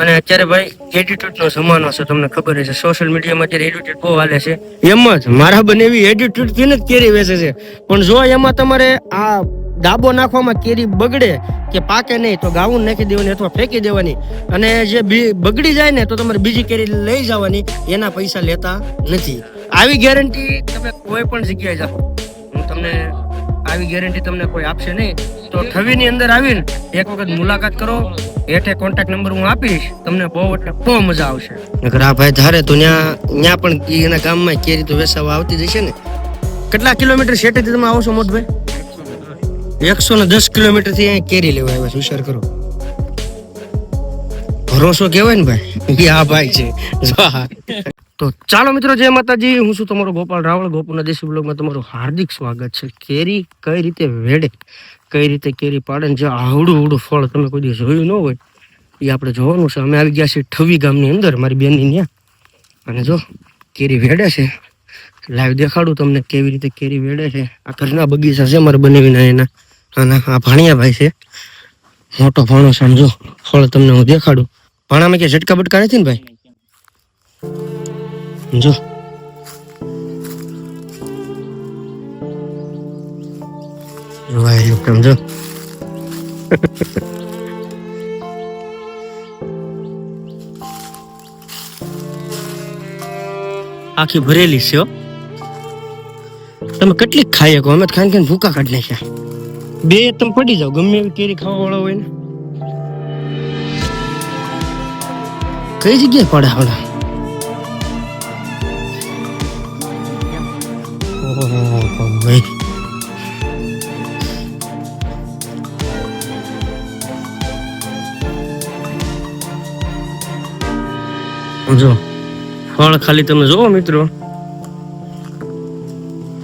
અને અત્યારે ભાઈ એટીટ્યુડ નો જમાનો છે, તમને ખબર છે સોશિયલ મીડિયામાં અત્યારે એટીટ્યુડ બહુ હાલે છે. એમ જ. મારા બને એવી એટીટ્યુડથી જ કેરી વેચે છે. પણ જો એમાં તમારે આ ડાબો નાખવામાં કેરી બગડે કે પાકે નહીં, તો ગાવું નાખી દેવાની અથવા ફેંકી દેવાની. અને જે બગડી જાય ને, તો તમારે બીજી કેરી લઈ જવાની. એના પૈસા લેતા નથી. આવી ગેરંટી તમે કોઈ પણ જગ્યાએ જાઓ. હું તમને આવી ગેરંટી તમને કોઈ આપશે નહીં. તો થવીની અંદર આવીને એક વખત મુલાકાત કરો. હેઠે કોન્ટેક્ટ નંબર હું આપીશ. તમને બહુ એટલે બહુ મજા આવશે. નકર આ ભાઈ ધારે તો ત્યાં ત્યાં પણ એના ગામમાં કેરી તો વેસાવા આવતી જ હશે ને? કેટલા કિલોમીટર શેટેથી તમે આવો છો મોટભાઈ? એકસો ને દસ કિલોમીટરથી અહીંયા કેરી લેવા આવ્યા છે, વિચાર કરો. ભરોસો કહેવાય ને ભાઈ? આ ભાઈ છે. તો ચાલો મિત્રો, જય માતાજી. હું છું તમારો ગોપાલ રાવળ. ગોપાલના દેશી બ્લોગમાં તમારું હાર્દિક સ્વાગત છે. કેરી કઈ રીતે વેડે? કઈ રીતે કેરી પાડે ને જે આવડું આવડું ફળ તમે કોઈ દિવસ જોયું ન હોય, એ આપણે જોવાનું છે. અમે આવી ગયા છીએ ઠવી ગામની અંદર, મારી બેનની ત્યાં અને જો, કેરી વેડે છે. લાઈવ દેખાડું તમને કેવી રીતે કેરી વેડે છે. આ ઘરના બગીચા છે મારે બનાવીને એના. અને આ ભાણિયા ભાઈ છે. મોટો ભાણો સમજો ફળ તમને હું દેખાડું. ભાણામાં કે ઝટકા બટકા નથી ને ભાઈ? જો કેમ જો આખી ભરેલી છે. તમે કેટલી ખાઈ શકો? અમે ખાઈ ખાઈને ખાઈને ભૂકા કાઢી નાખ્યા. બે તમે પડી જાઓ ગમે એવી કેરી ખાવા વાળા હોય ને. કઈ જગ્યાએ પડે હમણાં જો. ફળ ખાલી તમે જોવો મિત્રો.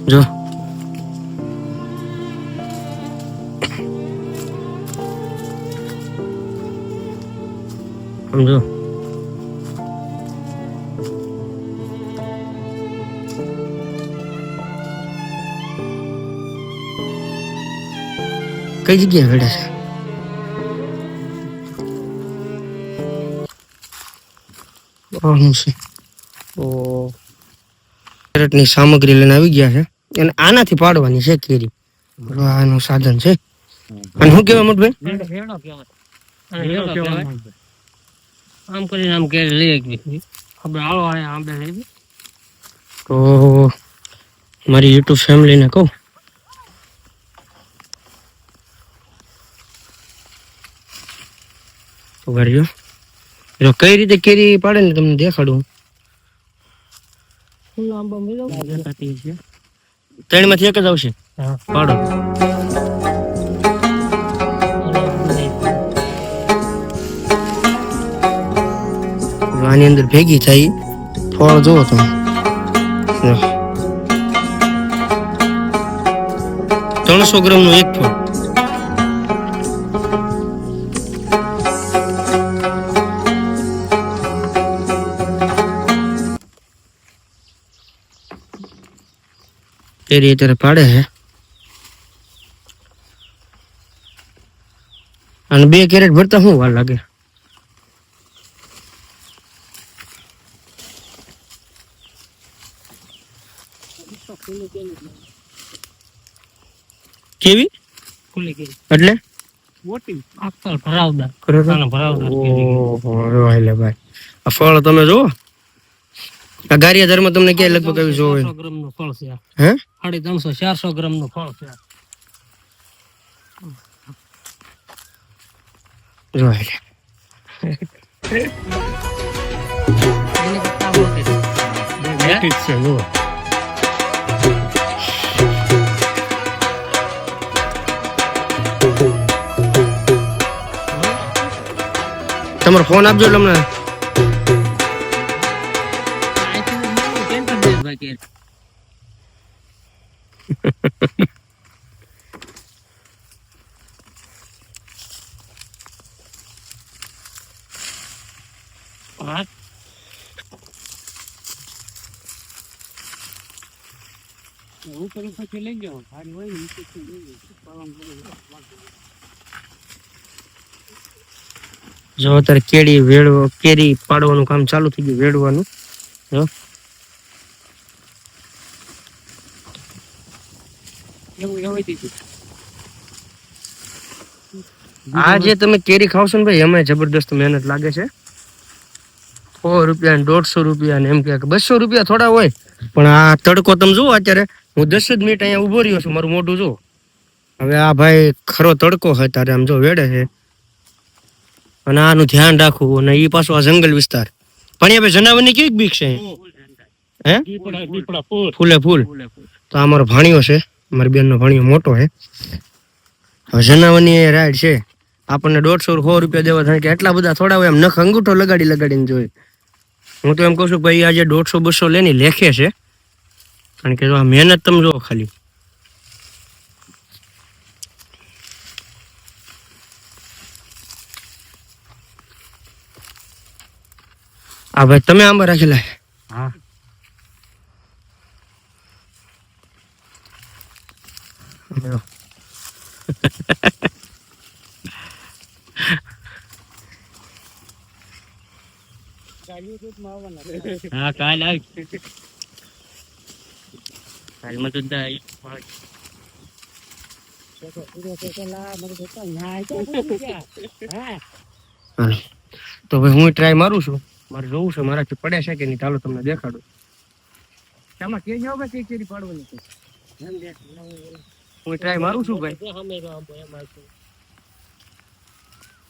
જો. સમજો કઈ જગ્યાએ વેડે છે? શું છે. ઓ કેરેટની સામગ્રી લઈને આવી ગયા છે. અને આનાથી પાડવાની છે કેરી. આનું સાધન છે. અને શું કહેવાય મોટભાઈ આમ કરીને આમ કે લઈ ગઈ આપણે આવો આયા લઈ તો મારી યુટ્યુબ ફેમિલીને કહું. તો કરજો જો કઈ રીતે કેરી પાડે ને તમને દેખાડું. ત્રણમાંથી એક જ આવશે. પાડો. આની અંદર ભેગી થાય ફળ જોવો તમે. ત્રણસો ગ્રામનું એક ફળ. કેરી અત્યારે પાડે છે. અને બે કેરેટ ભરતા શું વાર લાગે? કેવી? એટલે? ફળ તમે આ ગારિયા ધર્મ તમને ક્યાંય લગભગ આવી જોવે. 400 ગ્રામનું ફળ છે આ. હે? સાડી ત્રણસો ચારસો ગ્રામનું ફળ છે. તમારો ફોન આપજો એટલે હા કરું પછી લઈ જાઉં હોય ને લઈ જાઉં. જો અત્યારે કેરી વેડવો કેરી પાડવાનું કામ ચાલુ થઈ ગયું વેડવાનું. જો. એવું દીધું આ જે તમે કેરી ખાવશો ને ભાઈ એમાં જબરદસ્ત મહેનત લાગે છે. સો રૂપિયા ને દોઢસો રૂપિયા ને એમ કે બસો રૂપિયા થોડા હોય પણ આ તડકો તમે જુઓ અત્યારે. હું દસ જ મિનિટ અહીંયા ઊભો રહ્યો છું મારું મોઢું જુઓ. હવે આ ભાઈ ખરો તડકો હોય તારે આમ જો વેડે છે. અને આનું ધ્યાન રાખવું અને એ પાછું આ જંગલ વિસ્તાર. પણ એ ભાઈ જનાવરની કેવી બીક છે હે? ફૂલે ફૂલ. તો આ મારો ભાણિયો છે. મારી બેનનો ભણ્યો મોટો હે હવે જનાવરની એ રાઈડ છે. આપણને દોઢસો સો રૂપિયા દેવા થાય કે એટલા બધા થોડા હોય એમ નખ અંગૂઠો લગાડી લગાડીને જોઈ હું તો એમ કહું છું ભાઈ, આજે દોઢસો બસો લેની લેખે છે. કારણ કે આ મહેનત તમે જુઓ ખાલી. આ ભાઈ, તમે આંબા રાખેલા હા. હા કાલ આવ કાલમાં તો દાઈ તો ભાઈ હું ટ્રાય મારું છું. મારે જોવું છે મારાથી પડે છે કે નહીં ચાલો તમને દેખાડું. તમે કે જાવ કે કેરી પાડવાની છે. હું ટ્રાય મારું છું ભાઈ?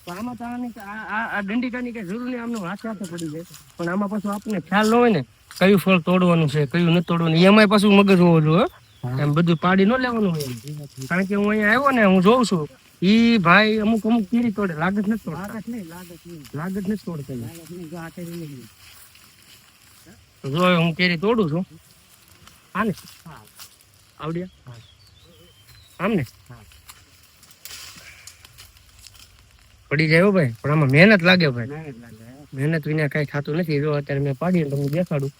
આમાં તો આની આ દંડિકાની કઈ જરૂર નહીં આમનું હાથે હાથે પડી જાય. પણ આમાં પાછું આપણને ખ્યાલ ન હોય ને કયું ફળ તોડવાનું છે કયું ન તોડવાનું એમાંય પાછું મગજ હોવું જોઈએ એમ બધું પાડી ન લેવાનું હોય કારણ કે હું અહીંયા આવ્યો ને હું જોઉં છું. ઈ ભાઈ અમુક અમુક કીરી તોડે લાગત નથી તોડતા. લાગત નથી તોડતા જો હું કેરી તોડું છું. હા. ને આવડ્યા આમ ને પડી જાય ભાઈ. પણ આમાં મહેનત લાગે ભાઈ. મહેનત વિના કઈ થતું નથી. જો અત્યારે મેં પાડી તમને દેખાડું.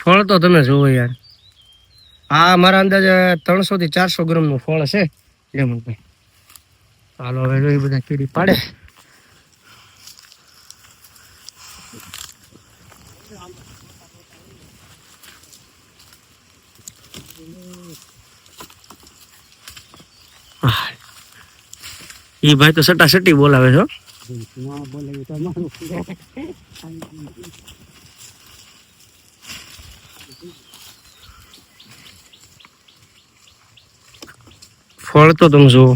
ફળ તો તમે જુઓ યાર. આ મારા અંદાજે ત્રણસો થી ચારસો ગ્રામનું ફળ છે લેમનભાઈ ચાલો હવે એ બધા કીડી પાડે. ઈ ભાઈ તો સટા સટી બોલાવે છો ફળ તો તમે જુઓ.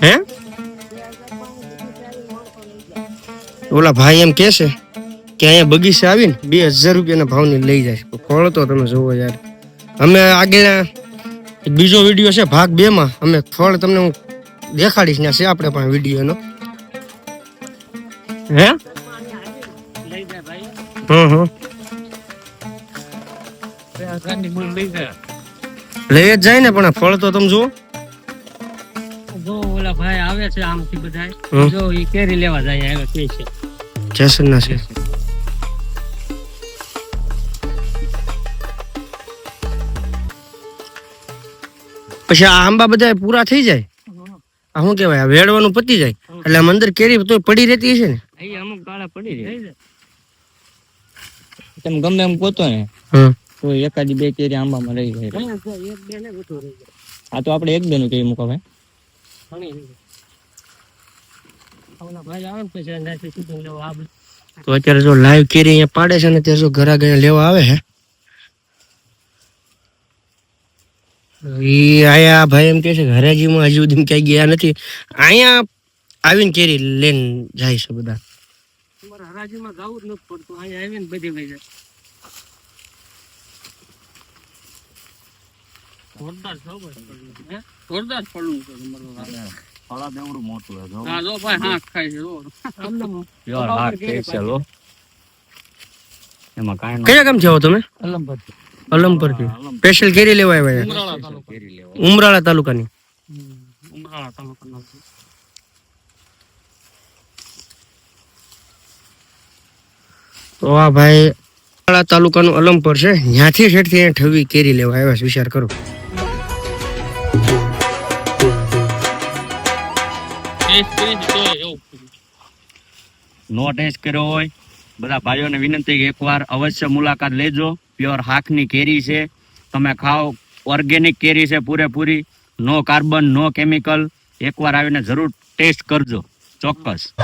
હે? ઓલા ભાઈ એમ કે છે કે અહીંયા બગીચા આવીને બે હજાર રૂપિયાના ભાવની લઈ જાય ખોળો તો તમે જોવો યાર. અમે આગળ બીજો વીડિયો છે ભાગ બે માં અમે ફળ તમને હું દેખાડીશ ને છે આપણે પણ વિડીયોનો હે? હમ હમ. લઈ જ જાય ને પણ ફળ તો તમે જુઓ. ઓલા ભાઈ આવે છે આમથી બધા જો એ કેરી લેવા જાય આવે કે છે. જેસન ના છે. પછી આ આંબા બધા પૂરા થઈ જાય? આ શું કહેવાય આ વેડવાનું પતી જાય? એટલે આમ અંદર કેરી તો પડી રહેતી છે ને? અહીં અમુક ગાળા પડી રહી. તમે ગમે એમ ગોતો ને તો એકાદી બે કેરી આંબામાં રહી જાય. એક બે ને બધું રહી જાય. આ તો આપણે એક બે નું કેરી મૂકો ભાઈ. તો અત્યારે જો લાઈવ કેરી અહીંયા પાડે છે ને ત્યારે જો ઘરા ગયા લેવા આવે છે ઈ આયા ભાઈ એમ કે છે કે હરાજીમાં હજુ સુધી ક્યાંય ગયા નથી. અહીંયા આવીને કેરી લઈને જાય છે બધા. હરાજીમાં જવું જ નથી પડતું અહીંયા આવીને બધી ભાઈ જાય. જોરદાર છો? જોરદાર પડવું છે તમારું હા જો ભાઈ હા ખાય છે જો આમને Pure hard taste છે લો. એમાં કાંઈ નો કયા ગામ આવો તમે? અલંબત અલમપરથી. સ્પેશિયલ કેરી લેવા આવ્યા ઉમરાળા તાલુકા કેરી લેવો ઉમરાળા તાલુકાની. ઉમરાળા તાલુકાનો તો આ ભાઈ વાળા તાલુકાનું અલમપર છે. ત્યાંથી શેઠથી અહીંયા ઠવી કેરી લેવા આવ્યા છે. વિચાર કરો. નો ટેસ્ટ કર્યો હોય. બધા ભાઈઓને વિનંતી કે એકવાર અવશ્ય મુલાકાત લેજો. પ્યોર હાકની કેરી છે. તમે ખાઓ. ઓર્ગેનિક કેરી છે પૂરેપૂરી. નો કાર્બન નો કેમિકલ એકવાર આવીને જરૂર ટેસ્ટ કરજો. ચોક્કસ.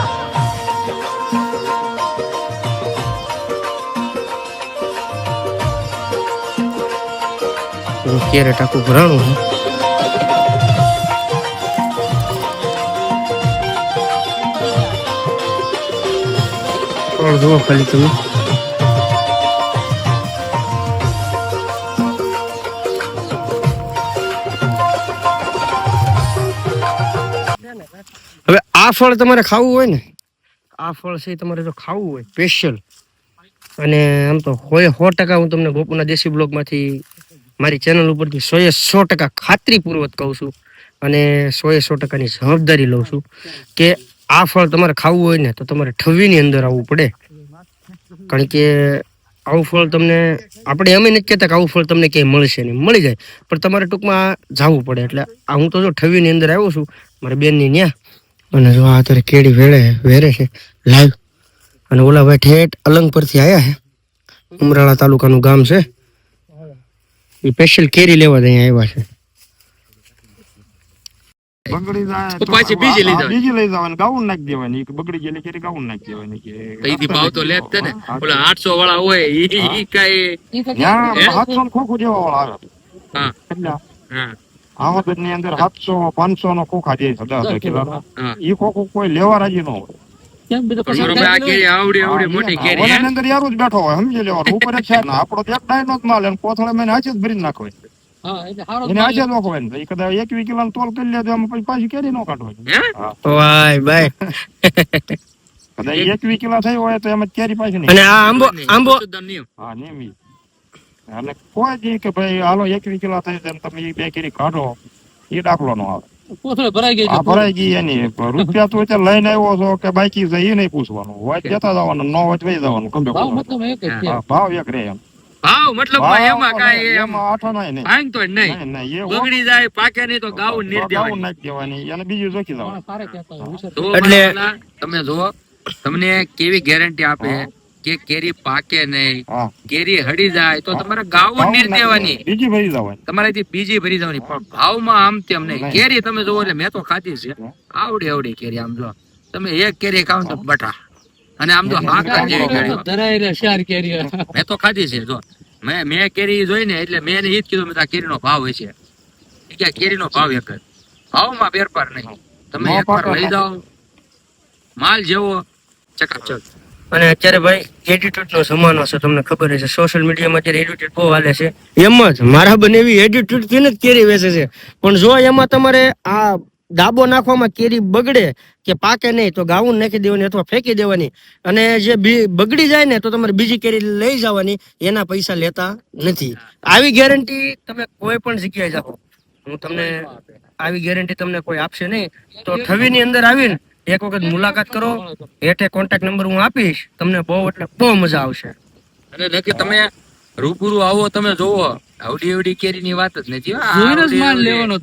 કેરેટ આખું ભરાણું ફળ જુઓ ખાલી તમે હવે આ ફળ તમારે ખાવું હોય ને? આ ફળ છે તમારે જો ખાવું હોય સ્પેશિયલ અને આમ તો હોય સો ટકા હું તમને ગોપુના દેશી બ્લોગમાંથી મારી ચેનલ ઉપરથી સો એ સો ટકા ખાતરીપૂર્વક કહું છું અને સો એ સો ટકાની જવાબદારી લઉં છું કે આ ફળ તમારે ખાવું હોય ને તો તમારે ઠવીની અંદર આવવું પડે. કારણ કે આવું ફળ તમને, આપણે એમ નથી કહેતા કે આવું ફળ તમને ક્યાંય મળશે નહીં. મળી જાય. પણ તમારે ટૂંકમાં જવું પડે. એટલે આ હું તો જો ઠવીની અંદર આવ્યો છું, મારી બેનની ન્યા, અને જો આ અત્યારે કેળી વેળે, વેરે છે લાઈવ અને ઓલા ભાઈ ઠેઠ અલંગ પરથી આવ્યા છે. ઉમરાળા તાલુકાનું ગામ છે. એ સ્પેશિયલ કેરી લેવા અહીંયા આવ્યા છે. બગડી જાય પાછી બીજી લઈ જવાની. બીજી લઈ જવાની. ગાઉન નાખી દેવાની. બગડી ગયેલી કેરી ગાઉન નાખી દેવાની કે તઈથી ભાવ તો ને. ઓલા આઠસો વાળા હોય ઈ ઈ કાંઈ ત્યાં હે? સાતસો ને ખોખું જેવા વાળા આવે. હા. હા. આમદનની અંદર સાતસો પાંચસો નો ખોખા જે દસ દસ કિલો ઈ ખોખું કોઈ લેવા રાજી ન હોય. બેઠો હોય સમજી લેવાનું. ઉપર જ છે ને આપડો તો એક ડાય નો જ માલ કોથળે મેં હાચી જ ભરી નાખો એને હાચે જ નાખો એને કદાચ એકવી કિલો તોલ કરી લે તો પછી પાછી કેરી નો કાઢો હે? વાય બાય. કદાચ એકવી કિલો થઈ હોય તો એમ કેરી પાછી અને આ આંબો આંબો હા નેમી અને કોઈ દી કે ભાઈ હાલો એકવી કિલો થાય તમે બે કેરી કાઢો એ દાખલો નો આવે. આ ભરાઈ ગઈ એની. રૂપિયા તો અત્યારે લઈને આવ્યો છો કે બાકી છે એ નહીં પૂછવાનું. હોય જતા જવાનું ન હોય જવાનું ભાવ એક રે એમ. ભાવ મતલબ એમાં કાંઈ એમ એમાં આઠો નહીં બગડી જાય પાકે નહીં તો ગાઉ નીર દેવાની. નાખી દેવાની. એને બીજું જોખી તો એટલે- એટલે તમે જો તમને કેવી ગેરંટી આપે કે કેરી પાકે નહીં કેરી હડી જાય તો તમારે ગાવું નીર દેવાની. બીજી ભરી જવાની તમારાથી બીજી ભરી જવાની પણ ભાવમાં આમ તેમ નહીં. નહીં. કેરી તમે જોવો એટલે મેં તો ખાધી છે. આવડી આવડી કેરી આમ જો તમે એક કેરી ખાવ તો બટા. અને આમ તો હાકા જેવી કેરી મેં તો ખાધી છે જો મેં મેં કેરી જોઈ ને એટલે મેં એને એ જ કીધું મેં કેરીનો ભાવ હોય છે કે કેરીનો ભાવ એક જ. ભાવમાં ફેરફાર નહીં. તમે એકવાર લઈ જાઓ. માલ જેવો. ચકાચક અને અત્યારે ભાઈ એટીટ્યુડ નો જમાનો છે તમને ખબર છે સોશિયલ મીડિયામાં અત્યારે એટીટ્યુડ બહુ હાલે છે. એમ જ. મારા બને એવી એટીટ્યુડથી જ કેરી વેચે છે. પણ જો એમાં તમારે આ ડાબો નાખવામાં કેરી બગડે કે પાકે નહીં, તો ગાઉન નાખી દેવાની અથવા ફેંકી દેવાની. અને જે બગડી જાય ને, તો તમારે બીજી કેરી લઈ જવાની, એના પૈસા લેતા નથી. આવી ગેરંટી તમે કોઈ પણ જગ્યાએ જાઓ. હું તમને આવી ગેરંટી તમને કોઈ આપશે નહીં. તો ઠવીની અંદર આવીને એક વખત મુલાકાત કરો. હેઠે કોન્ટેક્ટ નંબર હું આપીશ. તમને બહુ એટલે બહુ મજા આવશે. અને તમે રૂબરૂ આવો, તમે જોવો. આવડી આવડી કેરી ની વાત જ નથી.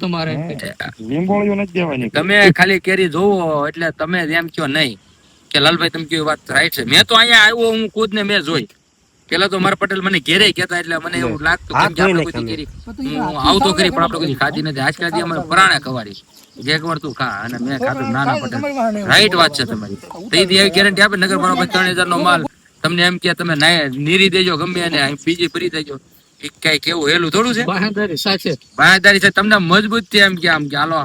તમારે. લીંબોળીઓ દેવાની. તમે ખાલી કેરી જોવો એટલે તમે એમ કયો નહીં. કે લાલભાઈ તમે કયો વાત રાઈટ છે. મેં તો અહીંયા આવ્યો હું ખુદ ને મેં જોઈ. પેલા તો મારા પટેલ મને ઘેરે કહેતા એટલે મને એવું લાગતું કે આપણે કોઈ કેરી હું આવતો કરી પણ આપણે કોઈ ખાધી નથી. આજકાલ દી અમારે પરાણે ખવાડી જે એકવાર તું ખા. અને મેં ખાધું નાના પટેલ. રાઈટ વાત છે તમારી. તો દી એવી ગેરંટી આપે નગર બરાબર ત્રણ હજાર નો માલ. તમને એમ કે તમે નીરી દેજો ગમે અને બીજી ફરી દેજો એ કઈ કેવું હેલું થોડું છે? બાહેદારી છે તમને મજબૂત એમ કે આમ કે હાલો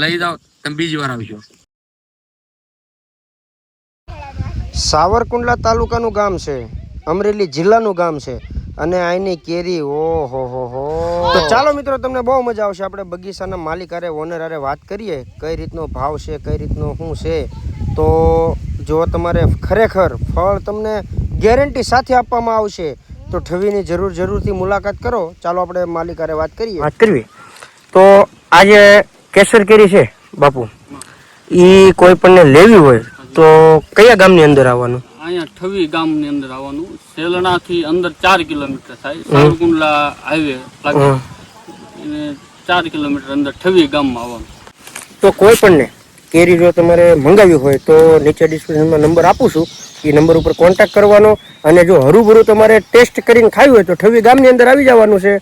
લઈ જાઓ તમે બીજી વાર આવજો. સાવરકુંડલા તાલુકાનું ગામ છે. અમરેલી જિલ્લાનું ગામ છે. અને અહીંની કેરી ઓહો હો હો તો ચાલો મિત્રો તમને બહુ મજા આવશે. આપણે બગીચાના માલિક અરે ઓનર અરે વાત કરીએ. કઈ રીતનો ભાવ છે કઈ રીતનો શું છે. તો જો તમારે ખરેખર ફળ તમને ગેરંટી સાથે આપવામાં આવશે. તો ઠવીની જરૂર જરૂરથી મુલાકાત કરો. ચાલો આપણે માલિક અરે વાત કરીએ. વાત કરવી તો આજે કેસર કેરી છે બાપુ. એ કોઈ પણ લેવી હોય તો કયા ગામની અંદર આવવાનું? અહીંયા ઠવી ગામની અંદર આવવાનું. સેલણાથી અંદર ચાર કિલોમીટર થાય. સાવરકુંડલા હાઈવે લાગે. ચાર કિલોમીટર અંદર ઠવી ગામમાં આવવાનું. તો કોઈ પણ ને કેરી જો તમારે મંગાવી હોય તો નીચે ડિસ્ક્રિપ્શનમાં નંબર આપું છું. એ નંબર ઉપર કોન્ટેક્ટ કરવાનો અને જો હરુભરું તમારે ટેસ્ટ કરીને ખાવી હોય તો ઠવી ગામની અંદર આવી જવાનું છે.